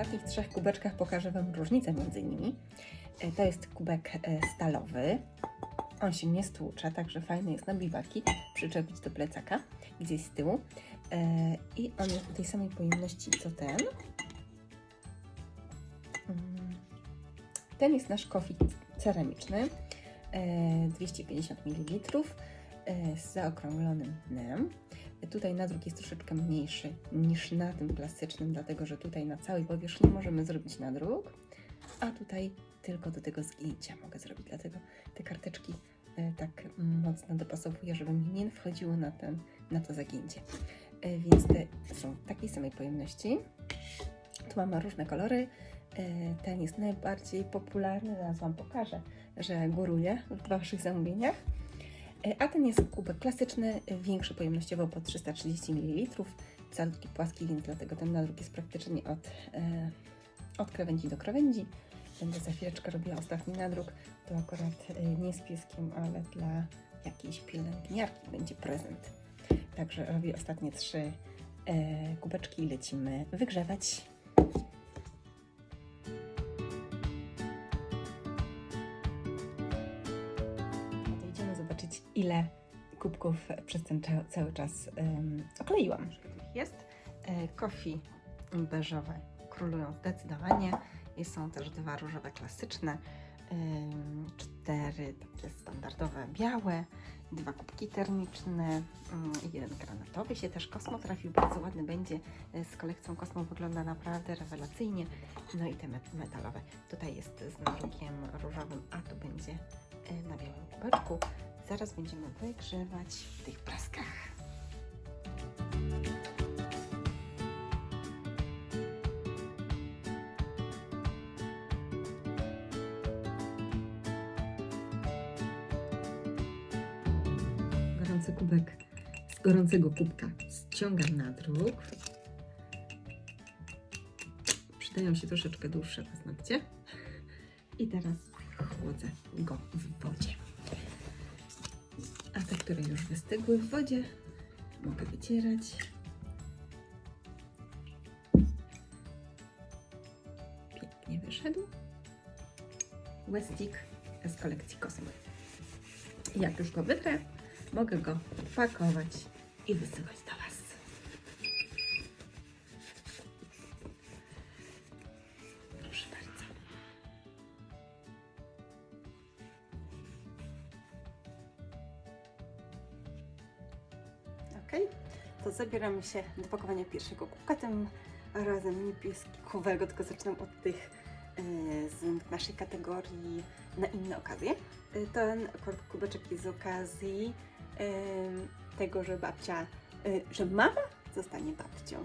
ostatnich trzech kubeczkach pokażę Wam różnicę między nimi. E, To jest kubek e, stalowy. On się nie stłucza, także fajny jest na biwaki. Przyczepić do plecaka gdzieś z tyłu. E, I on jest tej samej pojemności co ten. Mm. Ten jest nasz kofit ceramiczny. e, 250 ml z zaokrąglonym dnem. Tutaj nadruk jest troszeczkę mniejszy niż na tym plastycznym, dlatego że tutaj na całej powierzchni możemy zrobić nadruk, a tutaj tylko do tego zgięcia mogę zrobić, dlatego te karteczki e, tak mocno dopasowuję, żeby mi nie wchodziły na, ten, na to zagięcie. E, Więc te są takiej samej pojemności. Tu mamy różne kolory. E, Ten jest najbardziej popularny, zaraz Wam pokażę, że góruje w Waszych zamówieniach. E, A ten jest kubek klasyczny, większy pojemnościowo po 330 ml, calutki płaski, więc dlatego ten nadruk jest praktycznie od, e, od krawędzi do krawędzi. Będę za chwileczkę robiła ostatni nadruk, to akurat e, nie z pieskiem, ale dla jakiejś pielęgniarki będzie prezent. Także robię ostatnie trzy kubeczki i lecimy wygrzewać. Zobaczyć, ile kubków przez ten cza- cały czas um, okleiłam. Jest e, kofi beżowe królują zdecydowanie i są też dwa różowe klasyczne, ym, cztery takie standardowe białe, dwa kubki termiczne, ym, jeden granatowy się też Kosmo trafił, bardzo ładny będzie e, z kolekcją Kosmo, wygląda naprawdę rewelacyjnie, no i te met- metalowe. Tutaj jest z nadrukiem różowym, a tu będzie e, na białym kubeczku. Zaraz będziemy wygrzewać w tych praskach. Gorący kubek z gorącego kubka ściągam na druk. Przydają się troszeczkę dłuższe paznokcie. I teraz chłodzę go w wodzie. A te, które już wystygły w wodzie, mogę wycierać. Pięknie wyszedł. Westik z kolekcji Cosmo. Jak już go wytrę, mogę go pakować i wysyłać do Ok, to zabieramy się do pakowania pierwszego kubka, tym razem nie pieskowego, tylko zaczynam od tych e, z naszej kategorii na inne okazje. E, Ten akurat kubeczek jest z okazji em, tego, że babcia, e, że mama zostanie babcią.